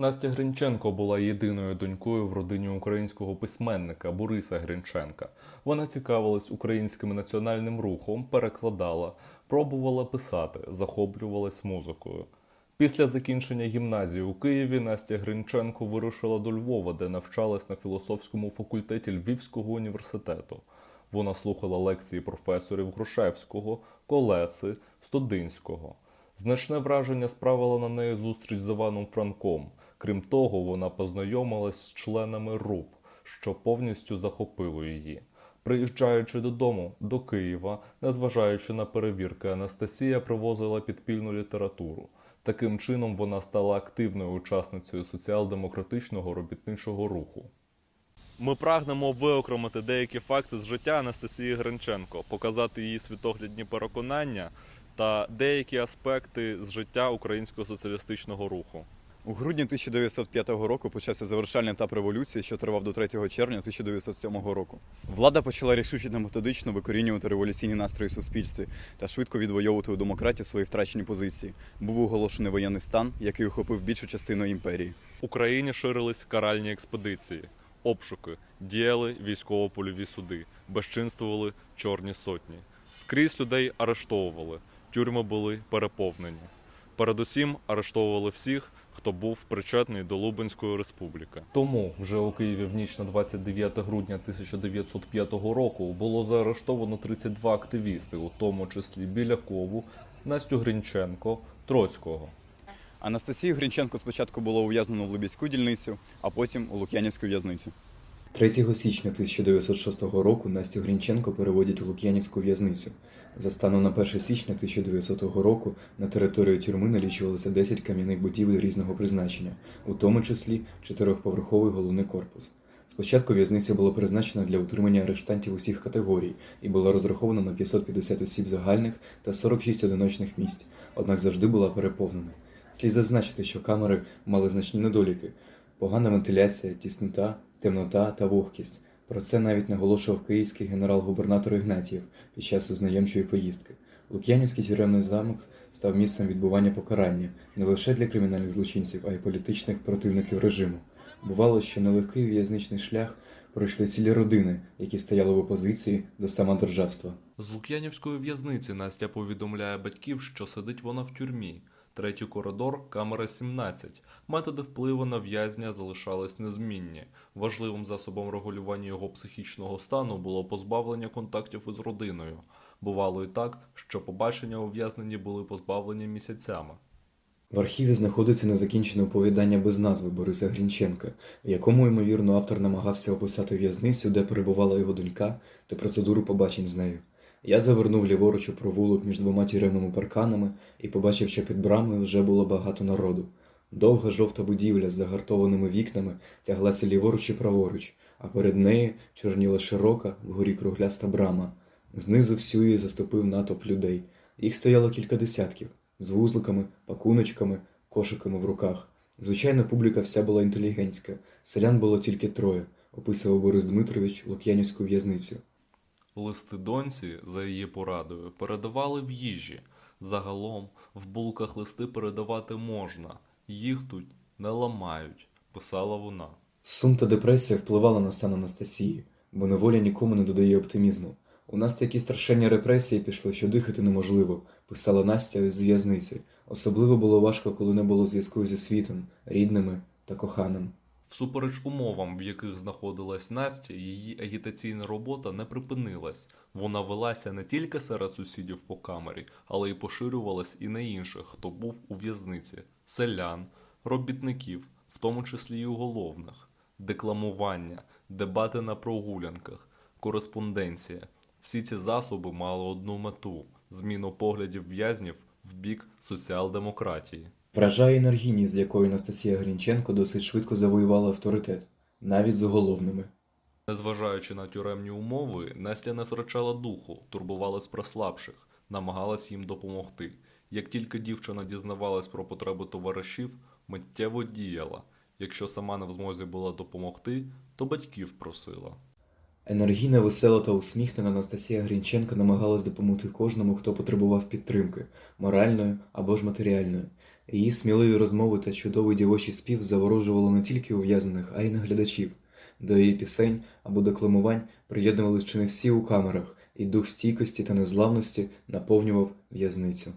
Настя Гринченко була єдиною донькою в родині українського письменника Бориса Гринченка. Вона цікавилась українським національним рухом, перекладала, пробувала писати, захоплювалась музикою. Після закінчення гімназії у Києві Настя Гринченко вирушила до Львова, де навчалась на філософському факультеті Львівського університету. Вона слухала лекції професорів Грушевського, Колеси, Стодинського. Значне враження справила на неї зустріч з Іваном Франком. Крім того, вона познайомилась з членами РУП, що повністю захопило її. Приїжджаючи додому до Києва, незважаючи на перевірки, Анастасія привозила підпільну літературу. Таким чином вона стала активною учасницею соціал-демократичного робітничого руху. Ми прагнемо виокремити деякі факти з життя Анастасії Гринченко, показати її світоглядні переконання та деякі аспекти з життя українського соціалістичного руху. У грудні 1905 року почався завершальний етап революції, що тривав до 3 червня 1907 року. Влада почала рішуче та методично викорінювати революційні настрої в суспільстві та швидко відвоювати у демократів свої втрачені позиції. Був оголошений воєнний стан, який охопив більшу частину імперії. Україні ширились каральні експедиції, обшуки, діяли військово-польові суди, безчинствували чорні сотні. Скрізь людей арештовували, тюрми були переповнені. Передусім арештовували всіх, хто був причетний до Лубенської республіки. Тому вже у Києві в ніч на 29 грудня 1905 року було заарештовано 32 активісти, у тому числі Білякову, Настю Гринченко, Троцького. Анастасію Гринченко спочатку було ув'язнено в Либідську дільницю, а потім у Лук'янівську в'язницю. 3 січня 1906 року Настю Грінченко переводять у Лук'янівську в'язницю. За станом на 1 січня 1900 року на території тюрми налічувалося 10 кам'яних будівель різного призначення, у тому числі чотирьохповерховий головний корпус. Спочатку в'язниця була призначена для утримання арештантів усіх категорій і була розрахована на 550 осіб загальних та 46 одиночних місць, однак завжди була переповнена. Слід зазначити, що камери мали значні недоліки: погана вентиляція, тіснота, темнота та вогкість. Про це навіть наголошував київський генерал-губернатор Ігнатієв під час ознайомчої поїздки. Лук'янівський тюремний замок став місцем відбування покарання не лише для кримінальних злочинців, а й політичних противників режиму. Бувало, що нелегкий в'язничний шлях пройшли цілі родини, які стояли в опозиції до самодержавства. З Лук'янівської в'язниці Настя повідомляє батьків, що сидить вона в тюрмі. Третій коридор, камера 17. Методи впливу на в'язня залишались незмінні. Важливим засобом регулювання його психічного стану було позбавлення контактів із родиною. Бувало і так, що побачення ув'язнені були позбавлені місяцями. В архіві знаходиться незакінчене оповідання без назви Бориса Грінченка, в якому, ймовірно, автор намагався описати в'язницю, де перебувала його донька, та процедуру побачень з нею. Я завернув ліворуч у провулок між двома тюремними парканами і побачив, що під брамою вже було багато народу. Довга жовта будівля з загартованими вікнами тяглася ліворуч і праворуч, а перед нею чорніла широка, вгорі кругляста брама. Знизу всю її заступив натовп людей. Їх стояло кілька десятків з вузликами, пакуночками, кошиками в руках. Звичайно, публіка вся була інтелігентська, селян було тільки троє, описував Борис Дмитрович Лук'янівську в'язницю. Листи доньці, за її порадою, передавали в їжі. Загалом в булках листи передавати можна, їх тут не ламають, писала вона. Сум та депресія впливали на стан Анастасії, бо неволя нікому не додає оптимізму. У нас такі страшенні репресії пішли, що дихати неможливо, писала Настя з в'язниці. Особливо було важко, коли не було зв'язку зі світом, рідними та коханим. Всупереч умовам, в яких знаходилась Настя, її агітаційна робота не припинилась. Вона велася не тільки серед сусідів по камері, але й поширювалась і на інших, хто був у в'язниці селян, робітників, в тому числі й уголовних, декламування, дебати на прогулянках, кореспонденція. Всі ці засоби мали одну мету зміну поглядів в'язнів в бік соціал-демократії. Вражає енергійність, з якою Анастасія Грінченко досить швидко завоювала авторитет, навіть з уголовними. Незважаючи на тюремні умови, Настя не втрачала духу, турбувалась про слабших, намагалась їм допомогти. Як тільки дівчина дізнавалась про потреби товаришів, миттєво діяла. Якщо сама не в змозі була допомогти, то батьків просила. Енергійна, весела та усміхнена Анастасія Грінченко намагалась допомогти кожному, хто потребував підтримки, моральної або ж матеріальної. Її сміливі розмови та чудовий дівочий спів заворожували не тільки ув'язнених, а й наглядачів. До її пісень або декламувань приєднувались чи не всі у камерах, і дух стійкості та незламності наповнював в'язницю.